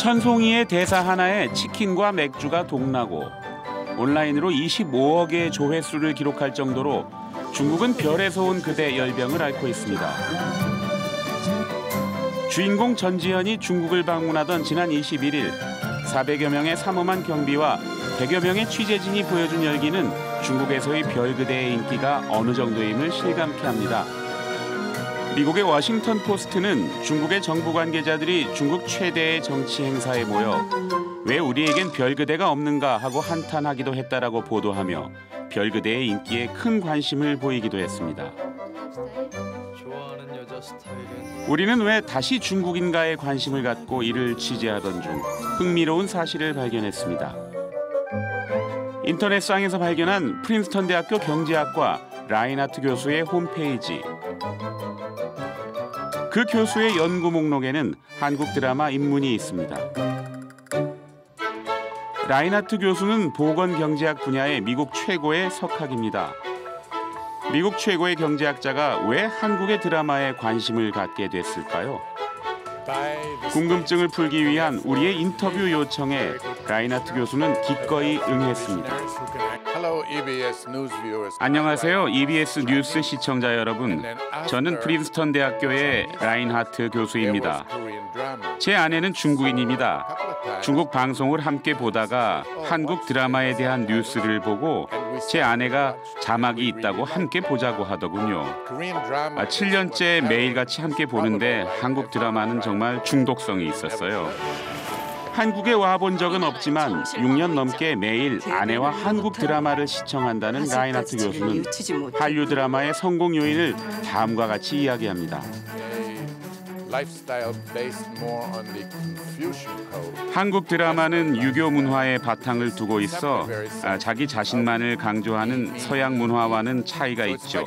천송이의 대사 하나에 치킨과 맥주가 동나고 온라인으로 25억의 조회수를 기록할 정도로 중국은 별에서 온 그대 열병을 앓고 있습니다. 주인공 전지현이 중국을 방문하던 지난 21일 400여 명의 삼엄한 경비와 100여 명의 취재진이 보여준 열기는 중국에서의 별 그대의 인기가 어느 정도임을 실감케 합니다. 미국의 워싱턴 포스트는 중국의 정부 관계자들이 중국 최대의 정치 행사에 모여 왜 우리에겐 별그대가 없는가 하고 한탄하기도 했다라고 보도하며 별그대의 인기에 큰 관심을 보이기도 했습니다. 우리는 왜 다시 중국인가에 관심을 갖고 이를 취재하던 중 흥미로운 사실을 발견했습니다. 인터넷상에서 발견한 프린스턴 대학교 경제학과 라인하트 교수의 홈페이지. 그 교수의 연구 목록에는 한국 드라마 입문이 있습니다. 라인하트 교수는 보건 경제학 분야의 미국 최고의 석학입니다. 미국 최고의 경제학자가 왜 한국의 드라마에 관심을 갖게 됐을까요? 궁금증을 풀기 위한 우리의 인터뷰 요청에 라이나트 교수는 기꺼이 응했습니다. Viewers. 안녕하세요, EBS 뉴스 시청자 여러분. 저는 프린스턴 대학교의 라인하트 교수입니다. 제 아내는 중국인입니다. 중국 방송을 함께 보다가 한국 드라마에 대한 뉴스를 보고 제 아내가 자막이 있다고 함께 보자고 하더군요. Korean drama. 아, 7년째 매일같이 함께 보는데 한국 드라마는 정말 중독성이 있었어요. 한국에 와 본 적은 없지만 6년 넘게 매일 아내와 한국 드라마를 시청한다는 라인하트 교수는 한류 드라마의 성공 요인을 다음과 같이 이야기합니다. 한국 드라마는 유교 문화에 바탕을 두고 있어 아, 자기 자신만을 강조하는 서양 문화와는 차이가 있죠.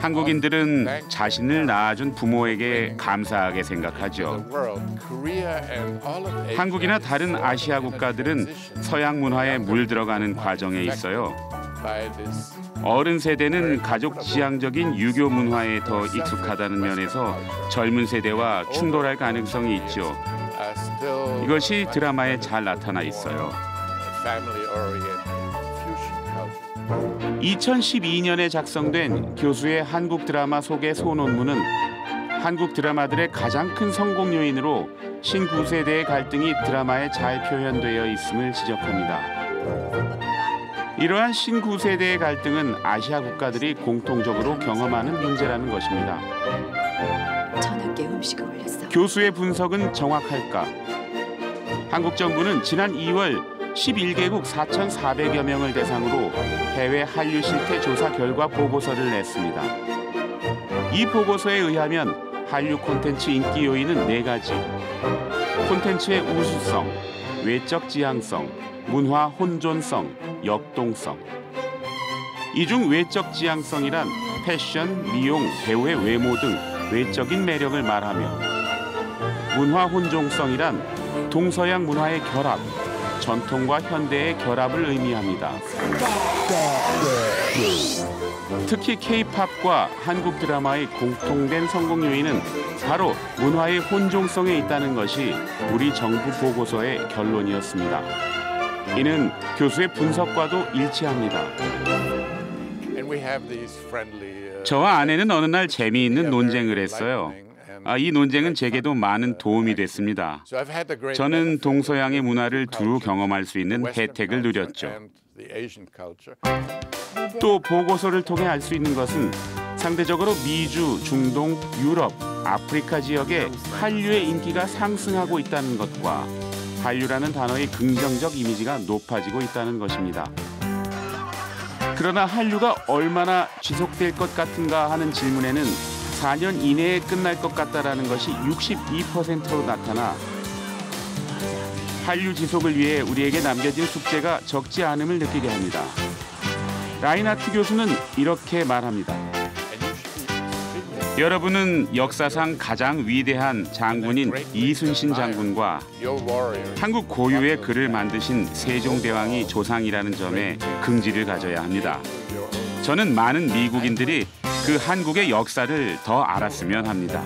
한국인들은 자신을 낳아준 부모에게 감사하게 생각하죠. 한국이나 다른 아시아 국가들은 서양 문화에 물들어가는 과정에 있어요. 어른 세대는 가족 지향적인 유교 문화에 더 익숙하다는 면에서 젊은 세대와 충돌할 가능성이 있죠. 이것이 드라마에 잘 나타나 있어요. family oriented Confucian culture. 2012년에 작성된 교수의 한국 드라마 소개 소논문은 한국 드라마들의 가장 큰 성공 요인으로 신구세대의 갈등이 드라마에 잘 표현되어 있음을 지적합니다. 이러한 신구세대의 갈등은 아시아 국가들이 공통적으로 경험하는 문제라는 것입니다. 저녁에 음식을 올렸어. 교수의 분석은 정확할까? 한국 정부는 지난 2월 11개국 4,400여 명을 대상으로 해외 한류 실태 조사 결과 보고서를 냈습니다. 이 보고서에 의하면 한류 콘텐츠 인기 요인은 네 가지. 콘텐츠의 우수성, 외적 지향성, 문화 혼존성, 역동성. 이 중 외적 지향성이란 패션, 미용, 배우의 외모 등 외적인 매력을 말하며 문화 혼종성이란 동서양 문화의 결합, 전통과 현대의 결합을 의미합니다. 특히 K-팝과 한국 드라마의 공통된 성공 요인은 바로 문화의 혼종성에 있다는 것이 우리 정부 보고서의 결론이었습니다. 이는 교수의 분석과도 일치합니다. Uh, 저와 아내는 어느 날 재미있는 논쟁을 했어요. 아, 이 논쟁은 제게도 많은 도움이. 됐습니다. 저는 동서양의 문화를 두루 경험할 수 있는 혜택을 누렸죠. 또 보고서를 통해 알 수 있는 것은 상대적으로 미주, 중동, 유럽, 아프리카 지역에 한류의 인기가 상승하고 있다는 것과 한류라는 단어의 긍정적 이미지가 높아지고 있다는 것입니다. 그러나 한류가 얼마나 지속될 것 같은가 하는 질문에는 4년 이내에 끝날 것 같다라는 것이 62%로 나타나 한류 지속을 위해 우리에게 남겨진 숙제가 적지 않음을 느끼게 합니다. 라인하트 교수는 이렇게 말합니다. 여러분은 역사상 가장 위대한 장군인 이순신 장군과. 한국 고유의 글을 만드신 세종대왕이 조상이라는 점에 긍지를 가져야 합니다. 저는 많은 미국인들이 그 한국의 역사를 더 알았으면 합니다.